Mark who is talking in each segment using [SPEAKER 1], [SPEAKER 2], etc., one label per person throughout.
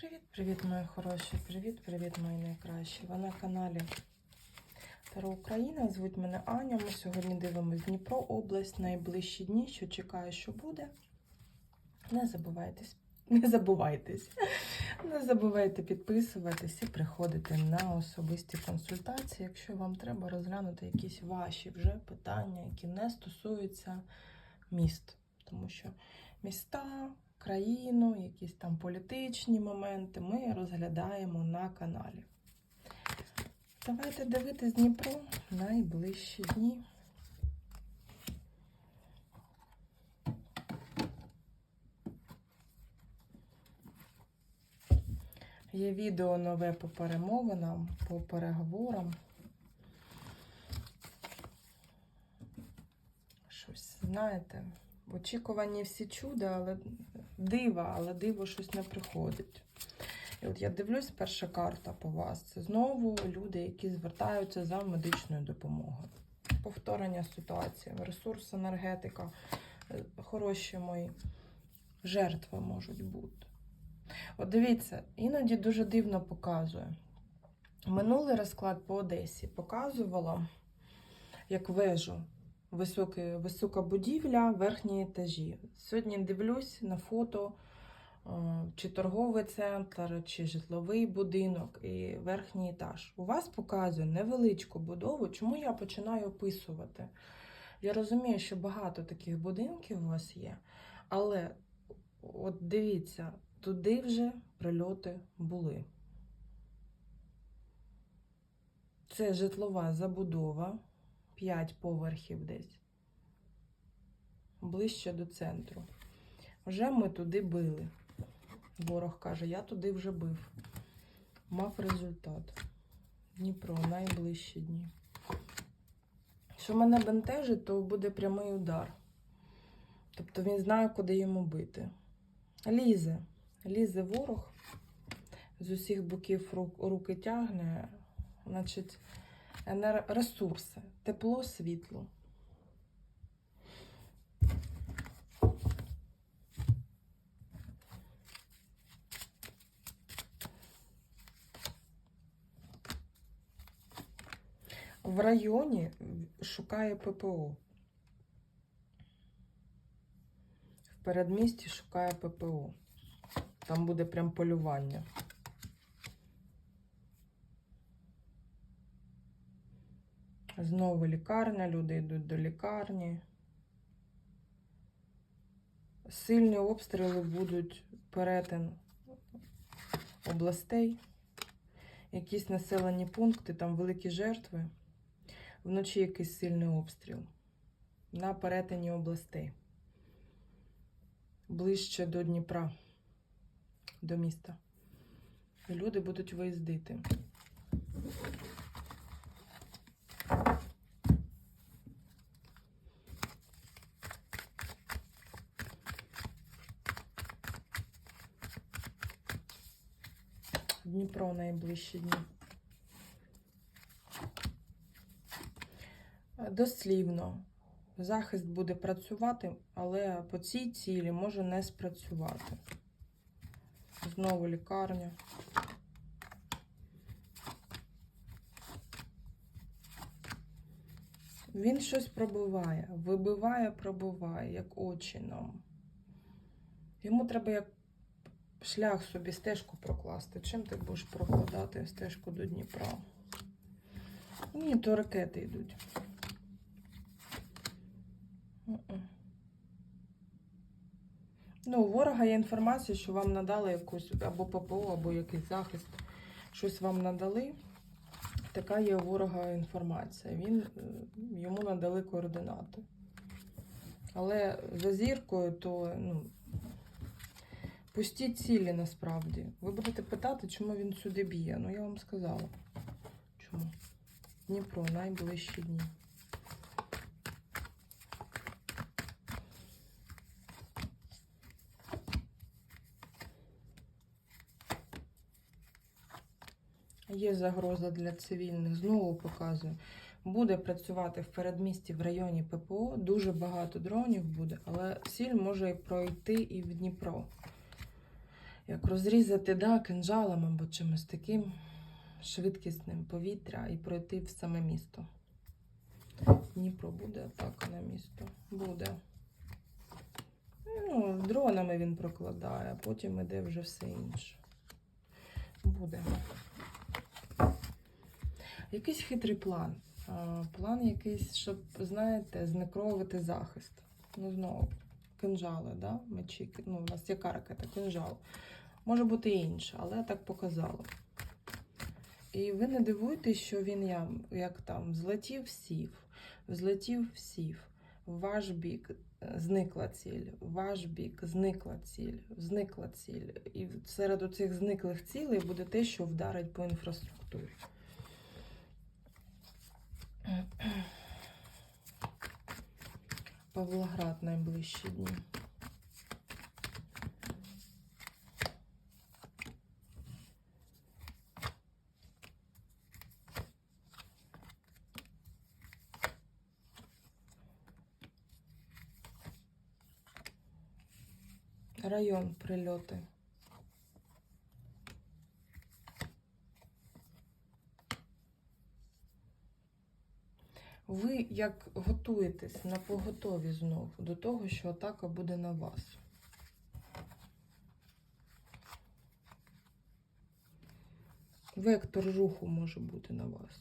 [SPEAKER 1] Привіт-привіт, мої хороші! Привіт-привіт, мої найкращі! Ви на каналі Таро Україна. Звуть мене Аня. Ми сьогодні дивимося Дніпро, область, найближчі дні, що чекаю, що буде. Не забувайтесь, не забувайтесь. Не забувайте підписуватись і приходити на особисті консультації, якщо вам треба розглянути якісь ваші вже питання, які не стосуються міст. Тому що міста, країну, якісь там політичні моменти ми розглядаємо на каналі. Давайте дивитись Дніпро найближчі дні. Є відео нове по перемовинам, по переговорам. Щось, знаєте, очікувані всі чуда, але дива, але диво щось не приходить. І от я дивлюсь, перша карта по вас. Це знову люди, які звертаються за медичною допомогою. Повторення ситуації, ресурс, енергетика, е, хороші мої жертви можуть бути. От дивіться, іноді дуже дивно показує. Минулий розклад по Одесі показувало, як вежу. Високі, висока будівля, верхні етажі. Сьогодні дивлюсь на фото, е, чи торговий центр, чи житловий будинок і верхній етаж. У вас показує невеличку будову. Чому я починаю описувати? Я розумію, що багато таких будинків у вас є, але от дивіться, туди вже прильоти були. Це житлова забудова. 5 поверхів десь. Ближче до центру. Вже ми туди били. Ворог каже, я туди вже бив. Мав результат. Дніпро, найближчі дні. Що мене бентежить, то буде прямий удар. Тобто він знає, куди йому бити. Лізе. Лізе ворог. З усіх боків руки тягне. Значить, ресурси, тепло, світло. В районі шукає ППО. В передмісті шукає ППО. Там буде прям полювання. Знову лікарня, люди йдуть до лікарні. Сильні обстріли будуть перетин областей, якісь населені пункти, там великі жертви. Вночі якийсь сильний обстріл на перетині областей. Ближче до Дніпра, до міста. Люди будуть виїздити. Дніпро найближчі дні. Дослівно. Захист буде працювати, але по цій цілі може не спрацювати. Знову лікарня. Він щось пробиває, вибиває, пробиває, як очі. Йому треба як шлях собі стежку прокласти. Чим ти будеш прокладати стежку до Дніпра? Ні, то ракети йдуть. Ну, у ворога є інформація, що вам надали якусь або ППО, або якийсь захист. Щось вам надали. Така є у ворога інформація. Він, Йому надали координати. Але за зіркою, то ну, пусті цілі насправді. Ви будете питати, чому він сюди б'є. Ну, я вам сказала. Чому? Дніпро, найближчі дні. Є загроза для цивільних, знову показую. Буде працювати в передмісті в районі ППО. Дуже багато дронів буде, але ціль може пройти і в Дніпро. Як розрізати да, кинжалом або чимось таким швидкісним повітря і пройти в саме місто. Дніпро буде атака на місто. Буде. Ну, дронами він прокладає, а потім іде вже все інше. Буде. Якийсь хитрий план. План якийсь, щоб, знаєте, знекровувати захист. Ну, знову, кинжали, да? мечі. Ну, у нас є каракета, кинжал. Може бути інше, але так показало. І ви не дивуйтесь, що він я, як там злетів, сів, взлетів, сів. Ваш бік е, зникла ціль, ваш бік зникла ціль, зникла ціль. І серед оцих зниклих цілей буде те, що вдарить по інфраструктурі. Павлоград найближчі дні. Район прильоти. Ви як готуєтесь на поготові знову до того, що атака буде на вас? Вектор руху може бути на вас.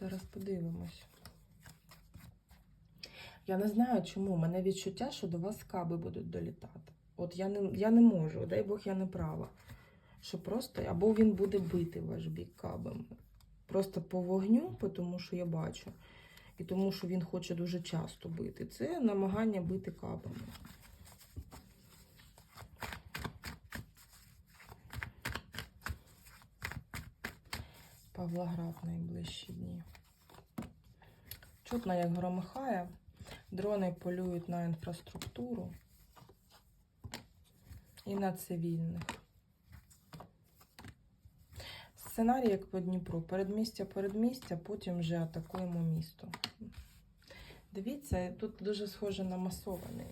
[SPEAKER 1] Зараз подивимось. Я не знаю, чому. У мене відчуття, що до вас каби будуть долітати. От я не, я не можу, дай Бог, я не права. Що просто або він буде бити ваш бік кабами. Просто по вогню, тому що я бачу. І тому, що він хоче дуже часто бити. Це намагання бити кабами. Павлоград найближчі дні. Чутно, як громихає. Дрони полюють на інфраструктуру і на цивільних. Сценарій, як по Дніпру, передмістя, передмістя, потім вже атакуємо місто. Дивіться, тут дуже схоже на масований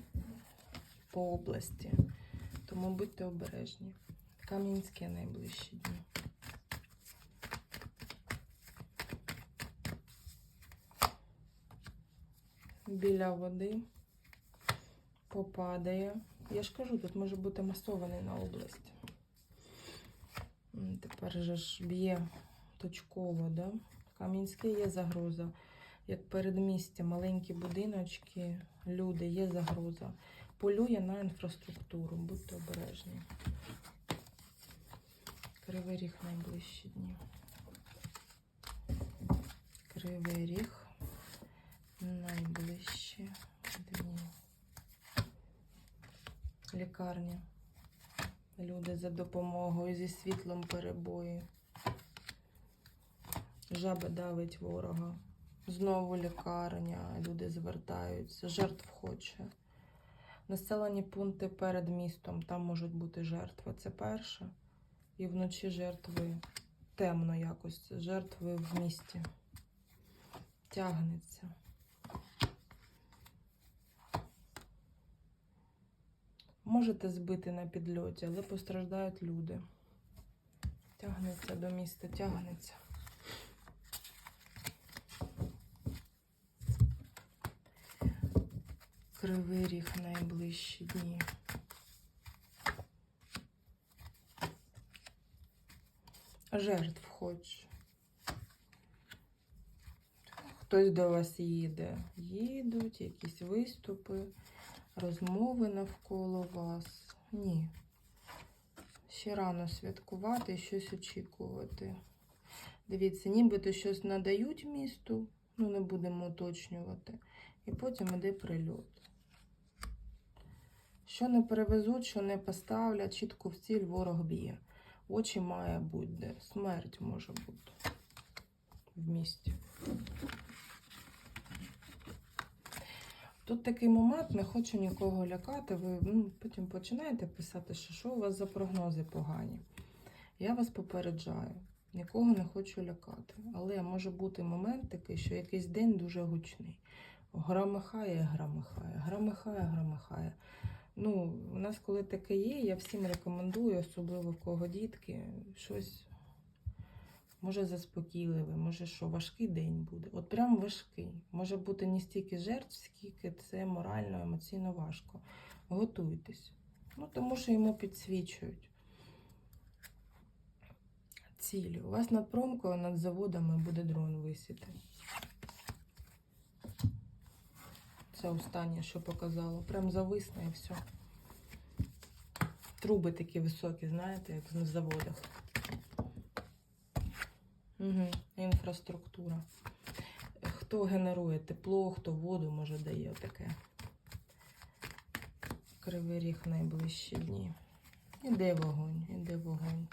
[SPEAKER 1] по області. Тому будьте обережні. Кам'янське найближчі дні. Біля води попадає. Я ж кажу, тут може бути масований на область. Тепер же ж б'є точково, да? Кам'янське є загроза. Як передмістя, маленькі будиночки, люди, є загроза. Полює на інфраструктуру, будьте обережні. Кривий ріг найближчі дні. Кривий ріг найближчі дні. Лікарня. Люди за допомогою зі світлом перебої. Жаба давить ворога. Знову лікарня. Люди звертаються. Жертв хоче. Населені пункти перед містом. Там можуть бути жертви. Це перше. І вночі жертви темно якось. Жертви в місті. Тягнеться. Можете збити на підльоті, але постраждають люди. Тягнеться до міста, тягнеться. Кривий ріг найближчі дні. Жертв хоче. Хтось до вас їде. Їдуть, якісь виступи розмови навколо вас. Ні. Ще рано святкувати і щось очікувати. Дивіться, нібито щось надають місту, ну не будемо уточнювати. І потім іде прильот. Що не перевезуть, що не поставлять, чітко в ціль ворог б'є. Очі має бути. Смерть може бути в місті. Тут такий момент, не хочу нікого лякати. Ви ну, потім починаєте писати, що що у вас за прогнози погані. Я вас попереджаю, нікого не хочу лякати. Але може бути момент такий, що якийсь день дуже гучний. Громихає, громихає, громихає, громихає. Ну, у нас, коли таке є, я всім рекомендую, особливо в кого дітки, щось може заспокійливе, може, що важкий день буде. От прям важкий. Може бути не стільки жертв, скільки це морально, емоційно важко. Готуйтесь. Ну, тому що йому підсвічують цілі. У вас над промкою, над заводами буде дрон висіти. Це останнє, що показало. Прям зависне і все. Труби такі високі, знаєте, як на заводах. Угу. Інфраструктура. Хто генерує тепло, хто воду може дає таке. Кривий ріг найближчі дні. Іде вогонь, іде вогонь.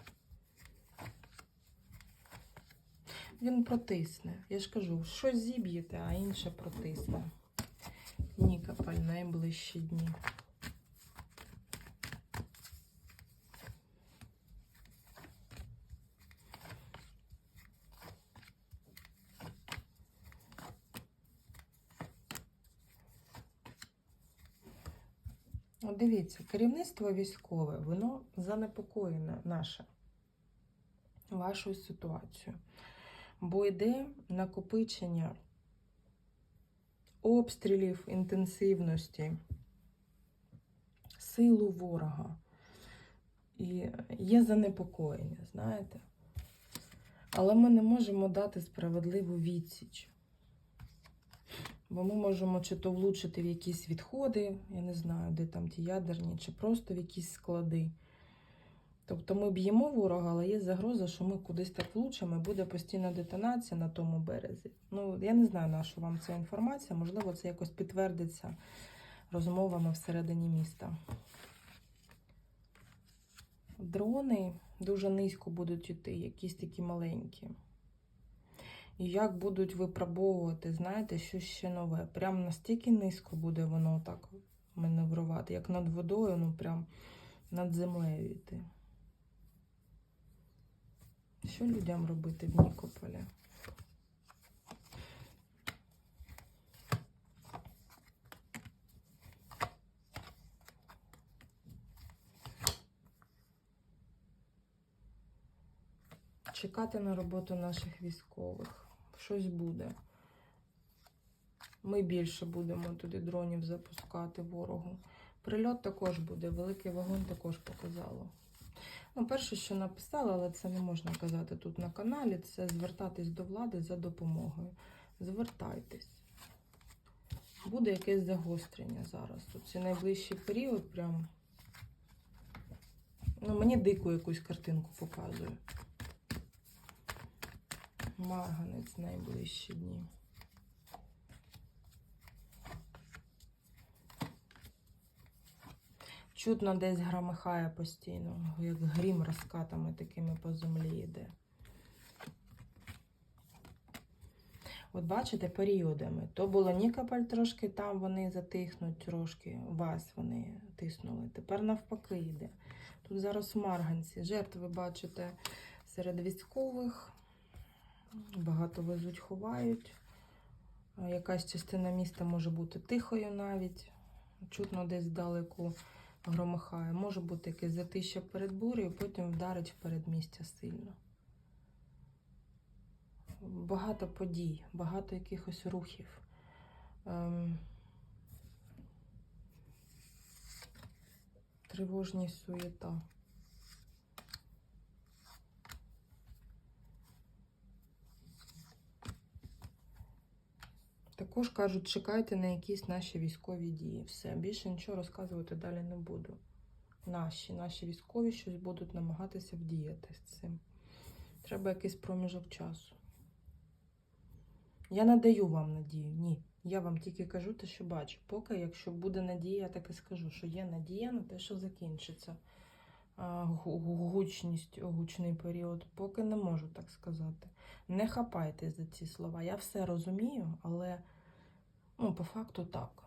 [SPEAKER 1] Він протисне. Я ж кажу, щось зіб'єте, а інше протисне. Нікополь найближчі дні. От дивіться, керівництво військове, воно занепокоєне наше вашою ситуацією. Бо йде накопичення обстрілів, інтенсивності, силу ворога. І є занепокоєння, знаєте. Але ми не можемо дати справедливу відсіч. Бо ми можемо чи то влучити в якісь відходи, я не знаю, де там ті ядерні, чи просто в якісь склади. Тобто ми б'ємо ворога, але є загроза, що ми кудись так влучимо, і буде постійна детонація на тому березі. Ну, я не знаю, на що вам ця інформація, можливо, це якось підтвердиться розмовами всередині міста. Дрони дуже низько будуть йти, якісь такі маленькі. І як будуть випробовувати, знаєте, що ще нове. Прям настільки низько буде воно так маневрувати, як над водою, ну прям над землею йти. Що людям робити в Нікополі? Чекати на роботу наших військових. Щось буде. Ми більше будемо туди дронів запускати ворогу. Прильот також буде, великий вогонь також показало. Ну, перше, що написала, але це не можна казати тут на каналі, це звертатись до влади за допомогою. Звертайтесь. Буде якесь загострення зараз. Тут цей найближчий період прям. Ну, мені дику якусь картинку показує. Марганець найближчі дні. Чутно десь громихає постійно, як грім розкатами такими по землі йде. От бачите, періодами. То було Нікополь трошки, там вони затихнуть трошки, вас вони тиснули. Тепер навпаки йде. Тут зараз Марганці. Жертви бачите серед військових. Багато везуть, ховають. Якась частина міста може бути тихою навіть. Чутно десь здалеку громихає. Може бути якесь затища перед бурею, потім вдарить в передмістя сильно. Багато подій, багато якихось рухів. Ем... Тривожність суєта. Також кажуть, чекайте на якісь наші військові дії. Все, більше нічого розказувати далі не буду. Наші, наші військові щось будуть намагатися вдіяти з цим. Треба якийсь проміжок часу. Я не даю вам надію, ні. Я вам тільки кажу те, що бачу. Поки, якщо буде надія, я так і скажу, що є надія на те, що закінчиться гучність, гучний період. Поки не можу так сказати. Не хапайте за ці слова. Я все розумію, але ну, по факту так.